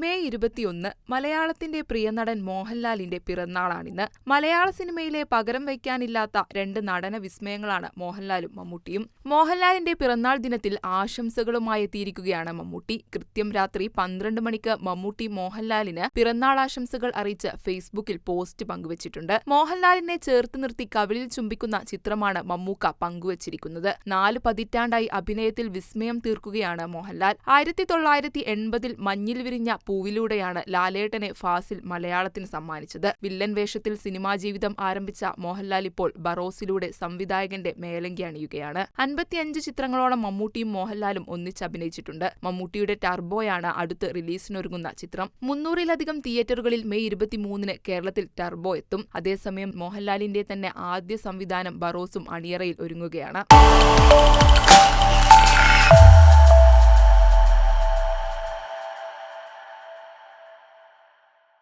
May ഇരുപത്തിയൊന്ന് മലയാളത്തിന്റെ പ്രിയ നടൻ മോഹൻലാലിന്റെ പിറന്നാളാണിന്ന്. മലയാള സിനിമയിലെ പകരം വയ്ക്കാനില്ലാത്ത രണ്ട് നടന വിസ്മയങ്ങളാണ് മോഹൻലാലും മമ്മൂട്ടിയും. മോഹൻലാലിന്റെ പിറന്നാൾ ദിനത്തിൽ ആശംസകളുമായി എത്തിയിരിക്കുകയാണ് മമ്മൂട്ടി. കൃത്യം രാത്രി പന്ത്രണ്ട് മണിക്ക് മമ്മൂട്ടി മോഹൻലാലിന് പിറന്നാൾ ആശംസകൾ അറിയിച്ച് ഫേസ്ബുക്കിൽ പോസ്റ്റ് പങ്കുവച്ചിട്ടുണ്ട്. മോഹൻലാലിനെ ചേർത്ത് നിർത്തി കവിളിൽ ചുംബിക്കുന്ന ചിത്രമാണ് മമ്മൂക്ക പങ്കുവച്ചിരിക്കുന്നത്. നാല് പതിറ്റാണ്ടായി അഭിനയത്തിൽ വിസ്മയം തീർക്കുകയാണ് മോഹൻലാൽ. ആയിരത്തി തൊള്ളായിരത്തി എൺപതിൽ മഞ്ഞിൽ വിരിഞ്ഞ പൂവിലൂടെയാണ് ലാലേട്ടനെ ഫാസിൽ മലയാളത്തിന് സമ്മാനിച്ചത്. വില്ലൻ വേഷത്തിൽ സിനിമാ ജീവിതം ആരംഭിച്ച മോഹൻലാൽ ഇപ്പോൾ ബറോസിലൂടെ സംവിധായകന്റെ മേലങ്കി അണിയുകയാണ്. അൻപത്തിയഞ്ച് ചിത്രങ്ങളോളം മമ്മൂട്ടിയും മോഹൻലാലും ഒന്നിച്ച് അഭിനയിച്ചിട്ടുണ്ട്. മമ്മൂട്ടിയുടെ ടർബോയാണ് അടുത്ത് റിലീസിനൊരുങ്ങുന്ന ചിത്രം. മുന്നൂറിലധികം തിയേറ്ററുകളിൽ മെയ് ഇരുപത്തിമൂന്നിന് കേരളത്തിൽ ടർബോ എത്തും. അതേസമയം മോഹൻലാലിന്റെ തന്നെ ആദ്യ സംവിധാനം ബറോസും അണിയറയിൽ ഒരുങ്ങുകയാണ്.